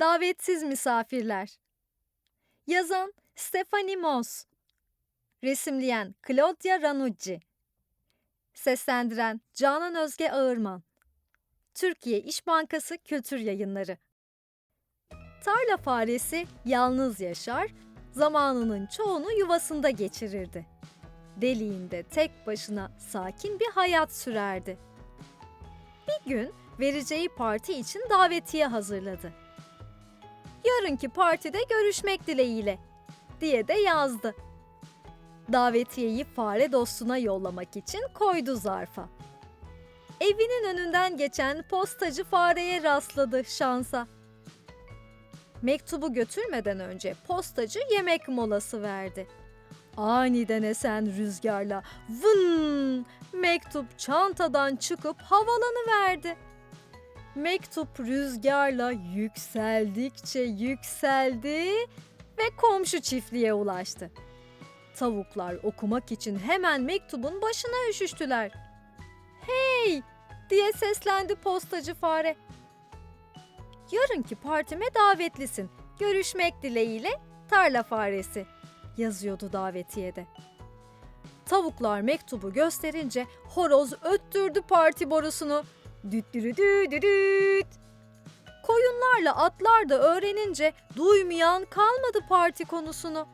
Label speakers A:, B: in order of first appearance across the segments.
A: Davetsiz misafirler. Yazan Stephanie Moss. Resimleyen Claudia Ranucci. Seslendiren Canan Özge Ağırman. Türkiye İş Bankası Kültür Yayınları. Tarla faresi yalnız yaşar, zamanının çoğunu yuvasında geçirirdi. Deliğinde tek başına sakin bir hayat sürerdi. Bir gün vereceği parti için davetiye hazırladı. Yarınki partide görüşmek dileğiyle diye de yazdı. Davetiyeyi fare dostuna yollamak için koydu zarfa. Evinin önünden geçen postacı fareye rastladı şansa. Mektubu götürmeden önce postacı yemek molası verdi. Aniden esen rüzgarla vın mektup çantadan çıkıp havalanıverdi. Mektup rüzgarla yükseldikçe yükseldi ve komşu çiftliğe ulaştı. Tavuklar okumak için hemen mektubun başına üşüştüler. Hey! diye seslendi postacı fare. Yarınki partime davetlisin. Görüşmek dileğiyle tarla faresi yazıyordu davetiyede. Tavuklar mektubu gösterince horoz öttürdü parti borusunu. Düt Koyunlarla atlar da öğrenince duymayan kalmadı parti konusunu.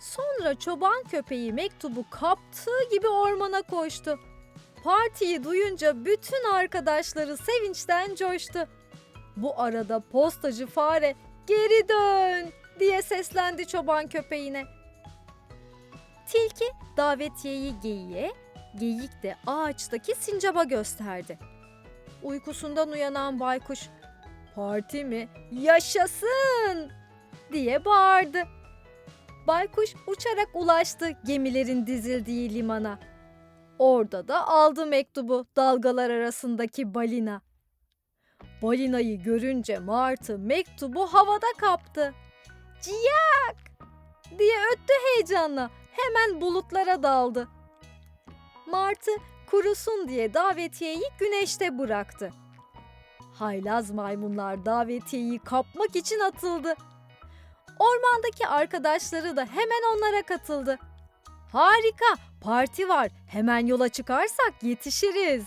A: Sonra çoban köpeği mektubu kaptığı gibi ormana koştu. Partiyi duyunca bütün arkadaşları sevinçten coştu. Bu arada postacı fare geri dön diye seslendi çoban köpeğine. Tilki davetiyeyi geyiğe, geyik de ağaçtaki sincaba gösterdi. Uykusundan uyanan baykuş, parti mi? Yaşasın! diye bağırdı. Baykuş uçarak ulaştı gemilerin dizildiği limana. Orada da aldı mektubu dalgalar arasındaki balina. Balinayı görünce martı mektubu havada kaptı. Ciyak! diye öttü heyecanla. Hemen bulutlara daldı. Martı kurusun diye davetiyeyi güneşte bıraktı. Haylaz maymunlar davetiyeyi kapmak için atıldı. Ormandaki arkadaşları da hemen onlara katıldı. Harika, parti var. Hemen yola çıkarsak yetişiriz.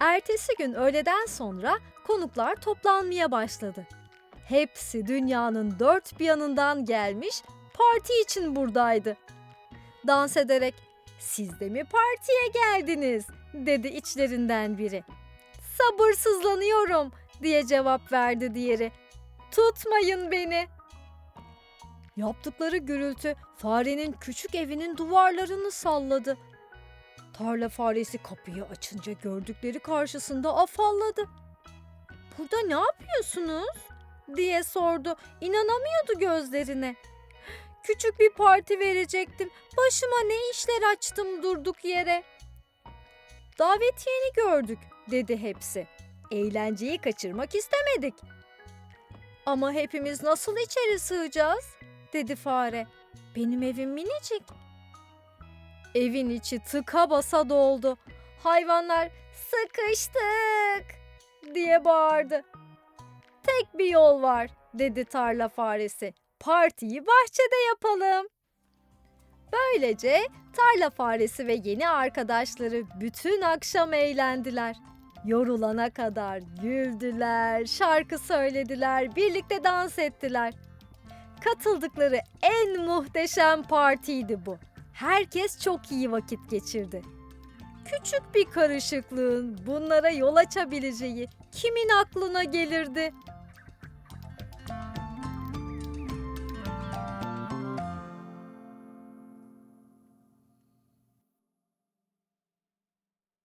A: Ertesi gün öğleden sonra konuklar toplanmaya başladı. Hepsi dünyanın dört bir yanından gelmiş, parti için buradaydı. Dans ederek, siz de mi partiye geldiniz? dedi içlerinden biri. Sabırsızlanıyorum diye cevap verdi diğeri. Tutmayın beni. Yaptıkları gürültü farenin küçük evinin duvarlarını salladı. Tarla faresi kapıyı açınca gördükleri karşısında afalladı. Burada ne yapıyorsunuz? diye sordu. İnanamıyordu gözlerine. Küçük bir parti verecektim. Başıma ne işler açtım durduk yere. Davetiyeni gördük dedi hepsi. Eğlenceyi kaçırmak istemedik. Ama hepimiz nasıl içeri sığacağız? dedi fare. Benim evim minicik. Evin içi tıka basa doldu. Hayvanlar sıkıştık diye bağırdı. Tek bir yol var dedi tarla faresi. Partiyi bahçede yapalım. Böylece tarla faresi ve yeni arkadaşları bütün akşam eğlendiler. Yorulana kadar güldüler, şarkı söylediler, birlikte dans ettiler. Katıldıkları en muhteşem partiydi bu. Herkes çok iyi vakit geçirdi. Küçük bir karışıklığın bunlara yol açabileceği kimin aklına gelirdi?